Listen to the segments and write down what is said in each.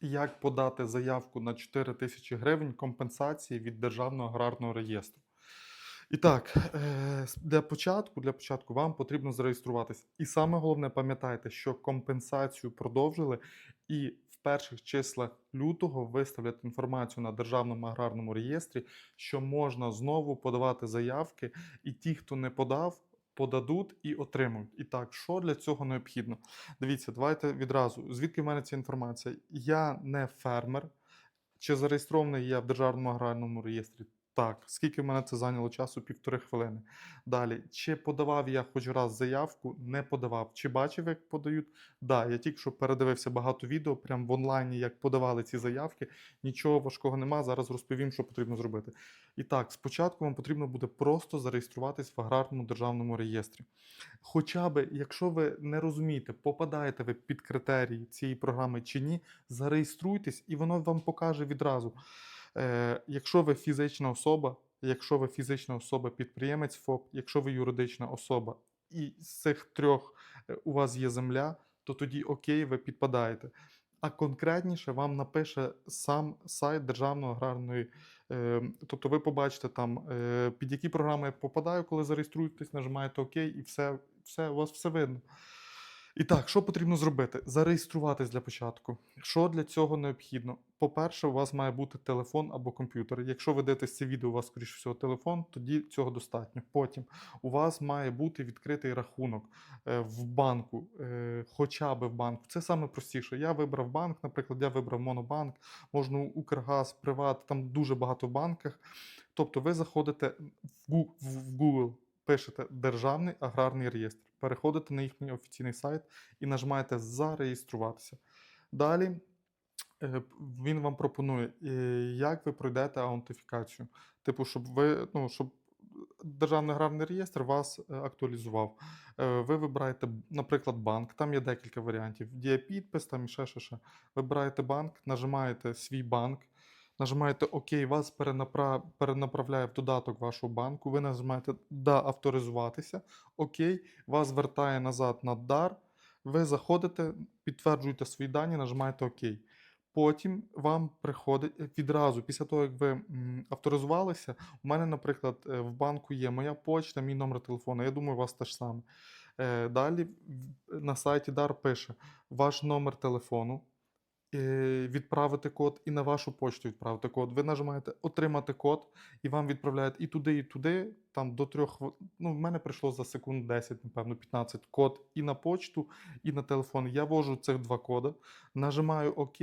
Як подати заявку на 4 тисячі гривень компенсації від Державного аграрного реєстру? І так, е, для початку, для початку вам потрібно зареєструватися. І саме головне, пам'ятайте, що компенсацію продовжили, і в перших числах лютого виставлять інформацію на Державному аграрному реєстрі, що можна знову подавати заявки, і ті, хто не подав, подадуть і отримують. І так, що для цього необхідно? Дивіться, давайте відразу. Звідки в мене ця інформація? Я не фермер. Чи зареєстрований я в Державному аграрному реєстрі? Так. Скільки в мене це зайняло часу? Півтори хвилини. Далі, чи подавав я хоч раз заявку? Не подавав. Чи бачив, як подають? Да, я тільки що передивився багато відео, прямо в онлайні, як подавали ці заявки. Нічого важкого нема. Зараз розповім, що потрібно зробити. І так, спочатку вам потрібно буде просто зареєструватись в аграрному державному реєстрі. Хоча би, якщо ви не розумієте, попадаєте ви під критерії цієї програми чи ні, зареєструйтесь, і воно вам покаже відразу. Е, якщо ви фізична особа, якщо ви фізична особа підприємець ФОП, якщо ви юридична особа, і з цих трьох е, у вас є земля, то тоді окей, ви підпадаєте. А конкретніше вам напише сам сайт Державної аграрної. Е, тобто ви побачите там, під які програми я попадаю, коли зареєструєтесь, нажимаєте ОК, і все, все, у вас все видно. І так, що потрібно зробити? Зареєструватись для початку. Що для цього необхідно? По-перше, у вас має бути телефон або комп'ютер. Якщо ви дивитесь це відео, у вас, скоріше всього, телефон, тоді цього достатньо. Потім у вас має бути відкритий рахунок е, в банку, е, хоча б в банку. Це саме простіше. Я вибрав банк, наприклад, я вибрав Монобанк, можна Укргаз, Приват, там дуже багато в банках. Тобто ви заходите в Google, пишете Державний аграрний реєстр, переходите на їхній офіційний сайт і нажимаєте Зареєструватися. Далі е, він вам пропонує, е, як ви пройдете аутентифікацію. Типу, щоб ви, ну, щоб Державний аграрний реєстр вас е, актуалізував. Ви вибираєте, наприклад, банк, там є декілька варіантів. Діапідпис, там і ще, ще, ще. Вибираєте банк, нажимаєте свій банк, нажимаєте ОК, вас перенапра... перенаправляє в додаток вашого банку. Ви нажимаєте Да, авторизуватися. ОК, вас вертає назад на дар. Ви заходите, підтверджуєте свої дані, нажимаєте ОК. Потім вам приходить е, відразу, після того, як ви авторизувалися, у мене, наприклад, е, в банку є моя почта, мій номер телефону. Я думаю, у вас те ж саме. Е, Далі на сайті DAR пише ваш номер телефону, відправити код і на вашу почту відправити код. Ви нажимаєте отримати код, і вам відправляють і туди, і туди. Там до трьох. Ну, в мене прийшло за секунд 10, напевно, 15 код і на почту, і на телефон. Я ввожу цих два коди, нажимаю ОК.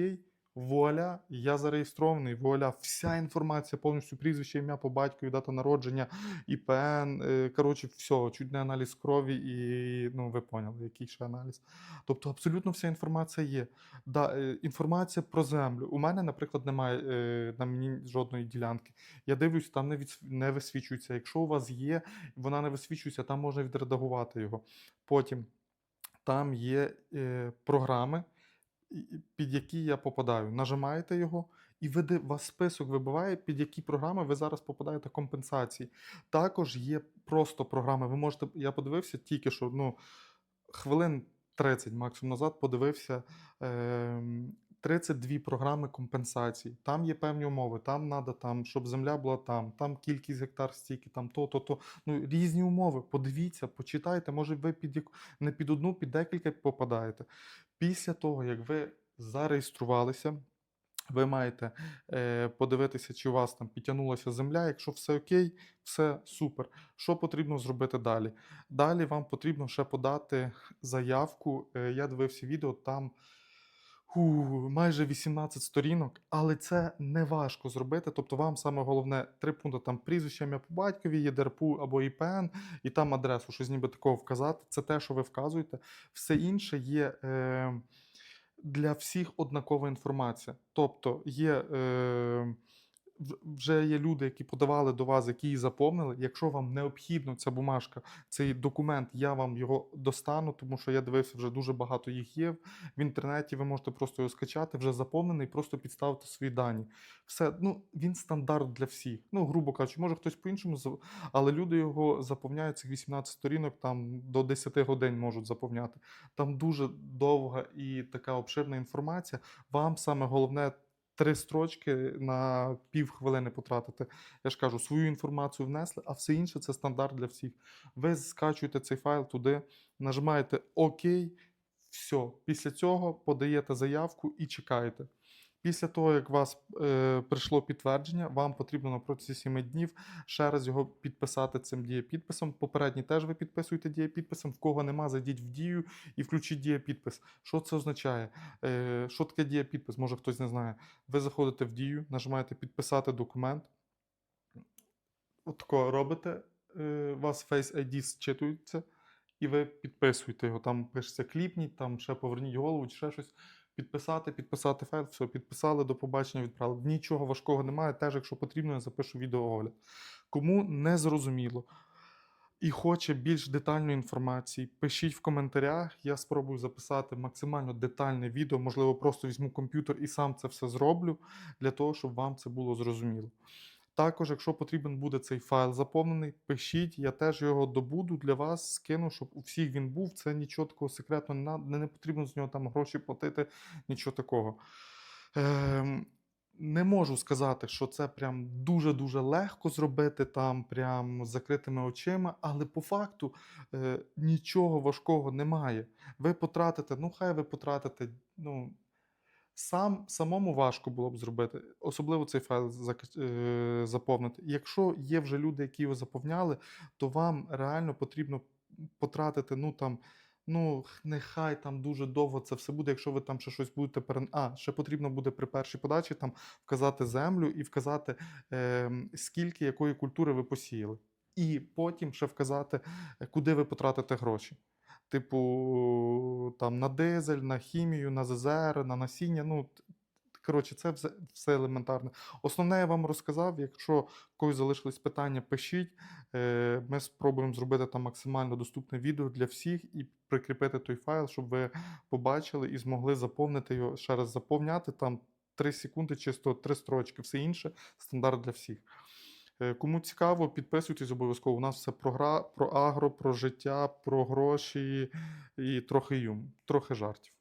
Вуаля, я зареєстрований, вуаля, вся інформація, повністю прізвище, ім'я по батькові, дата народження, ІПН, е, коротше, все, чуть не аналіз крові, і ну, ви поняли, який ще аналіз. Тобто абсолютно вся інформація є. Да, е, інформація про землю. У мене, наприклад, немає е, на мені жодної ділянки. Я дивлюсь, там не, відс- не висвічується. Якщо у вас є, вона не висвічується, там можна відредагувати його. Потім там є е, програми, під які я попадаю. Нажимаєте його, і веде вас список вибиває, під які програми ви зараз попадаєте компенсації. Також є просто програми. Ви можете, я подивився тільки що, ну, хвилин 30 максимум назад подивився. ем, 32 програми компенсацій. Там є певні умови, там треба, там, щоб земля була там, там кількість гектар стільки, там то, то, то. Ну, різні умови. Подивіться, почитайте, може ви під яку- не під одну, під декілька попадаєте. Після того, як ви зареєструвалися, ви маєте е, подивитися, чи у вас там підтягнулася земля. Якщо все окей, все супер. Що потрібно зробити далі? Далі вам потрібно ще подати заявку. Е, я дивився відео, там ху, майже 18 сторінок, але це не важко зробити. Тобто, вам саме головне три пункти: там прізвище ім'я по батькові, є ДРПУ або ІПН, і там адресу, щось ніби такого вказати. Це те, що ви вказуєте. Все інше є. Е, для всіх однакова інформація. Тобто є е, вже є люди, які подавали до вас, які її заповнили. Якщо вам необхідно ця бумажка, цей документ, я вам його достану, тому що я дивився, вже дуже багато їх є в інтернеті. Ви можете просто його скачати, вже заповнений, просто підставити свої дані. Все, ну він стандарт для всіх. Ну, грубо кажучи, може хтось по-іншому, але люди його заповняють цих 18 сторінок, там до 10 годин можуть заповняти. Там дуже довга і така обширна інформація. Вам саме головне три строчки на пів хвилини потратити. Я ж кажу, свою інформацію внесли, а все інше це стандарт для всіх. Ви скачуєте цей файл туди, нажимаєте ОК, все. Після цього подаєте заявку і чекаєте. Після того, як у вас е, прийшло підтвердження, вам потрібно на протязі 7 днів ще раз його підписати цим дієпідписом. Попередній теж ви підписуєте дієпідписом. В кого нема, зайдіть в дію і включіть дієпідпис. Що це означає? Е, що таке дієпідпис? Може хтось не знає. Ви заходите в дію, нажимаєте підписати документ. Отако робите, е, у вас Face ID зчитується, і ви підписуєте його. Там пишеться кліпніть, там ще поверніть голову чи ще щось. Підписати, підписати файл, все, підписали, до побачення, відправили. Нічого важкого немає. Теж, якщо потрібно, я запишу відеоогляд. Кому не зрозуміло і хоче більш детальної інформації, пишіть в коментарях. Я спробую записати максимально детальне відео. Можливо, просто візьму комп'ютер і сам це все зроблю для того, щоб вам це було зрозуміло. Також, якщо потрібен буде цей файл заповнений, пишіть, я теж його добуду для вас, скину, щоб у всіх він був. Це нічого такого секретного не, не, потрібно з нього там гроші платити, нічого такого. Ем, не можу сказати, що це прям дуже-дуже легко зробити там, прям з закритими очима, але по факту е, нічого важкого немає. Ви потратите, ну хай ви потратите, ну. Сам, самому важко було б зробити, особливо цей файл е, заповнити. Якщо є вже люди, які його заповняли, то вам реально потрібно потратити, ну там, ну нехай там дуже довго це все буде, якщо ви там ще щось будете перен... А, ще потрібно буде при першій подачі там вказати землю і вказати, е, скільки якої культури ви посіяли. І потім ще вказати, е, куди ви потратите гроші. Типу, там на дизель, на хімію, на ЗЗР, на насіння. Ну, коротше, це все, елементарне. Основне я вам розказав. Якщо в когось залишились питання, пишіть. Е, Ми спробуємо зробити там максимально доступне відео для всіх і прикріпити той файл, щоб ви побачили і змогли заповнити його ще раз заповняти там 3 секунди, чисто 3 строчки, все інше стандарт для всіх. Е, Кому цікаво, підписуйтесь обов'язково. У нас все про, гра, про агро, про життя, про гроші і трохи юм, трохи жартів.